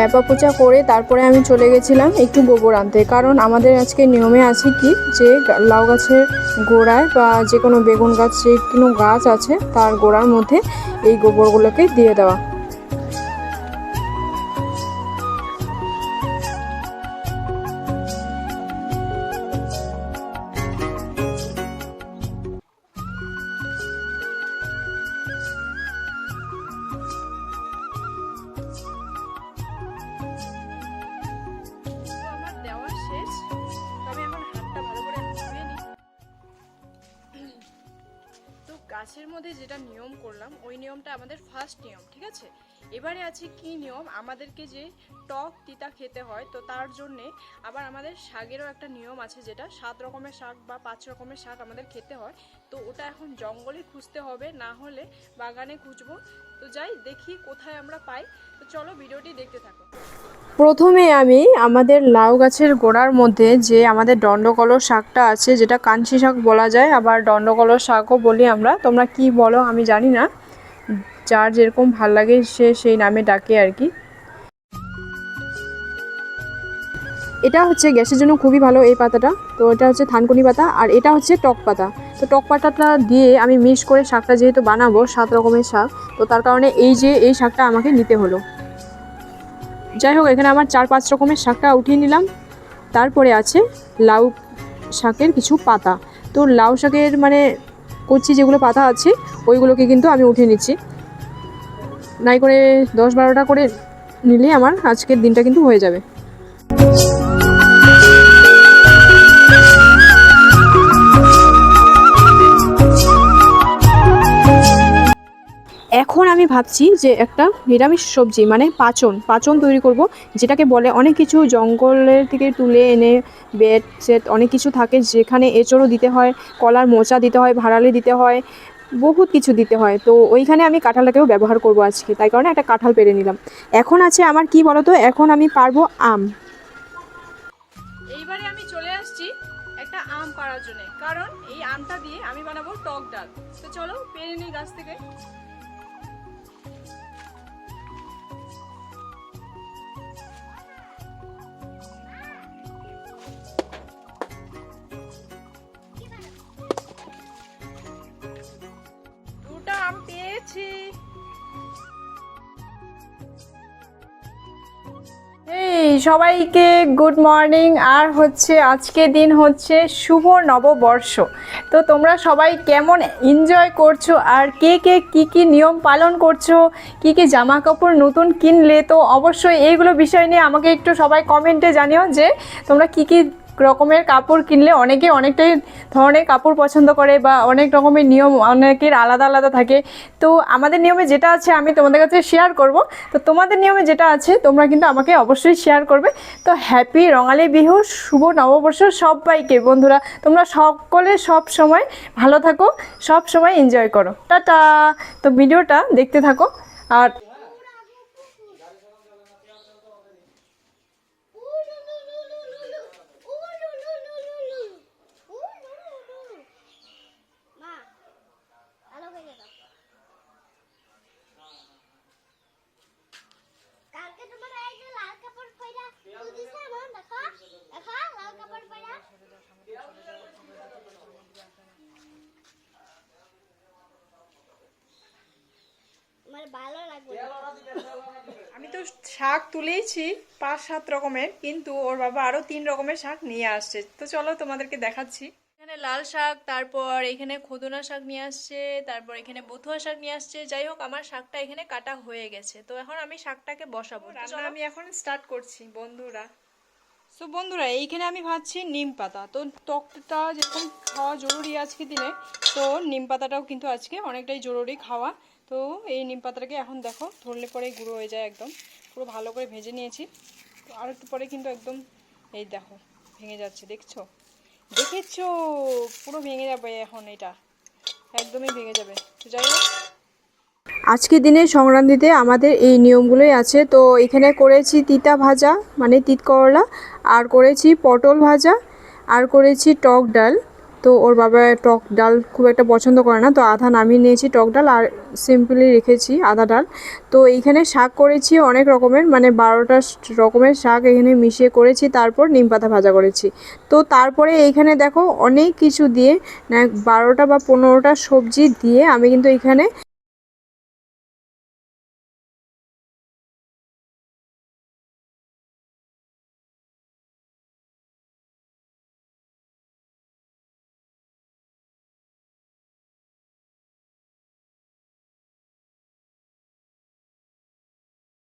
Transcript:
লেপা পোচা করে তারপরে আমি চলে গেছিলাম একটু গোবর আনতে। কারণ আমাদের আজকে নিয়মে আছে কি, যে লাউ গাছের গোড়ায় বা যে কোনো বেগুন গাছ, যে কোনো গাছ আছে, তার গোড়ার মধ্যে এই গোবরগুলোকে দিয়ে দেওয়া। তো গাছের মধ্যে যেটা নিয়ম করলাম, ওই নিয়মটা আমাদের ফার্স্ট নিয়ম, ঠিক আছে? এবারে আছে কি নিয়ম? আমাদেরকে যে টক তিতা খেতে হয়, তো তার জন্যে আবার আমাদের শাকেরও একটা নিয়ম আছে যেটা, সাত রকমের শাক বা পাঁচ রকমের শাক আমাদের খেতে হয়, তো ওটা এখন জঙ্গলে খুঁজতে হবে, না হলে বাগানে খুঁজবো। তো যাই, দেখি কোথায় আমরা পাই। চলো ভিডিওটি দেখতে থাকো। প্রথমে আমি আমাদের লাউ গাছের গোড়ার মধ্যে যে আমাদের দণ্ডকলর শাকটা আছে, যেটা কাঞ্চি শাক বলা যায়, আবার দণ্ডকলর শাকও বলি আমরা, তোমরা কি বলো আমি জানি না। যার যেরকম ভালো লাগে সে সেই নামে ডাকে আর কি। এটা হচ্ছে গ্যাসের জন্য খুবই ভালো এই পাতাটা। তো এটা হচ্ছে থানকুনি পাতা আর এটা হচ্ছে টক পাতা। তো টক পাতাটা দিয়ে আমি মিক্স করে শাকটা যেহেতু বানাবো সাত রকমের শাক, তো তার কারণে এই যে এই শাকটা আমাকে নিতে হলো। যাই হোক, এখানে আমার চার পাঁচ রকমের শাকটা উঠিয়ে নিলাম। তারপরে আছে লাউ শাকের কিছু পাতা। তো লাউ শাকের মানে কচি যেগুলো পাতা আছে, ওইগুলোকে কিন্তু আমি উঠিয়ে নিচ্ছি। নাই করে দশ বারোটা করে নিলে আমার আজকের দিনটা কিন্তু হয়ে যাবে। ভাবছি যে একটা নিরামিষ সবজি মানে পাচন পাচন তৈরি করব, যেটাকে বলে অনেক কিছু জঙ্গলের থেকে তুলে এনে বেড সেট অনেক কিছু থাকে যেখানে এঁচড়ও দিতে হয়, কলার মোচা দিতে হয়, ভাড়ালি দিতে হয়, বহুত কিছু দিতে হয়। তো ওইখানে আমি কাঁঠালটাকেও ব্যবহার করব আজকে, তাই কারণে একটা কাঁঠাল পেরে নিলাম। এখন আছে আমার কি বলতো? এখন আমি পারব আম। এইবারে আমি চলে আসছি একটা আম পাড়ার জন্য, কারণ এই আমটা দিয়ে আমি বানাবো টক ডাল। তো চলো পেরে নিই গাছ থেকে। সবাইকে গুড মর্নিং আর হচ্ছে, আজকে দিন হচ্ছে শুভ নববর্ষ। তো তোমরা সবাই কেমন এনজয় করছ? আর কে কে, কী কী নিয়ম পালন করছ? কী কী জামা কাপড় নতুন কিনলে? তো অবশ্যই এইগুলো বিষয় নিয়ে আমাকে একটু সবাই কমেন্টে জানিও যে তোমরা কী কি রকমের কাপড় কিনলে অনেকে অনেকটাই ধরনের কাপড় পছন্দ করে বা অনেক রকমের নিয়ম অনেকের আলাদা আলাদা থাকে। তো আমাদের নিয়মে যেটা আছে আমি তোমাদের কাছে শেয়ার করব। তো তোমাদের নিয়মে যেটা আছে, তোমরা কিন্তু আমাকে অবশ্যই শেয়ার করবে। তো হ্যাপি রঙালী বিহু, শুভ নববর্ষ সবাইকে বন্ধুরা। তোমরা সকলে সব সময় ভালো থাকো, সব সময় এনজয় করো। টাটা! তো ভিডিওটা দেখতে থাকো। আর মা ভালো করে দাও কালকে তোমার এই যে লাল কাপড় পরা তুদিছে আমার দেখো দেখো লাল কাপড় পরা আমার ভালো লাগবে আমি তো শাক তুলেইছি পাঁচ সাত রকমের কিন্তু ওর বাবা আরও তিন রকমের শাক নিয়ে আসছে। তো চলো তোমাদেরকে দেখাচ্ছি। এখানে লাল শাক তারপর এখানে খোদনা শাক নিয়ে আসছে তারপর এখানে বথুয়া শাক নিয়ে আসছে। যাই হোক আমার শাকটা এখানে কাটা হয়ে গেছে। তো এখন আমি শাকটাকে বসাবো। রান্না আমি এখন স্টার্ট করছি বন্ধুরা। তো বন্ধুরা এইখানে আমি ভাবছি নিম পাতা। তো টকটা যেরকম খাওয়া জরুরি আজকে দিনে তো নিম পাতাটাও কিন্তু আজকে অনেকটাই জরুরি খাওয়া। তো এই নিম পাতাটাকে এখন দেখো, ধরলে পরে গুঁড়ো হয়ে যায় একদম। পুরো ভালো করে ভেজে নিয়েছি। তো আর একটু পরে কিন্তু একদম এই দেখো, ভেঙে যাচ্ছে, দেখছ? দেখেছ? পুরো ভেঙে যাবে এখন এটা। একদমই ভেঙে যাবে। তো যাই হোক। আজকের দিনে সংক্রান্তিতে আমাদের এই নিয়মগুলোই আছে। তো এখানে করেছি তিতা ভাজা মানে তিত করলা, আর করেছি পটল ভাজা, আর করেছি টক ডাল। তো ওর বাবা টক ডাল খুব একটা পছন্দ করে না, তো আধা নামিয়ে নিয়েছি টক ডাল আর সিম্পলি রেখেছি আধা ডাল। তো এইখানে শাক করেছি অনেক রকমের মানে বারোটা রকমের শাক এখানে মিশিয়ে করেছি, তারপর নিম পাতা ভাজা করেছি। তো তারপরে এইখানে দেখো অনেক কিছু দিয়ে না বারোটা বা পনেরোটা সবজি দিয়ে আমি কিন্তু এখানে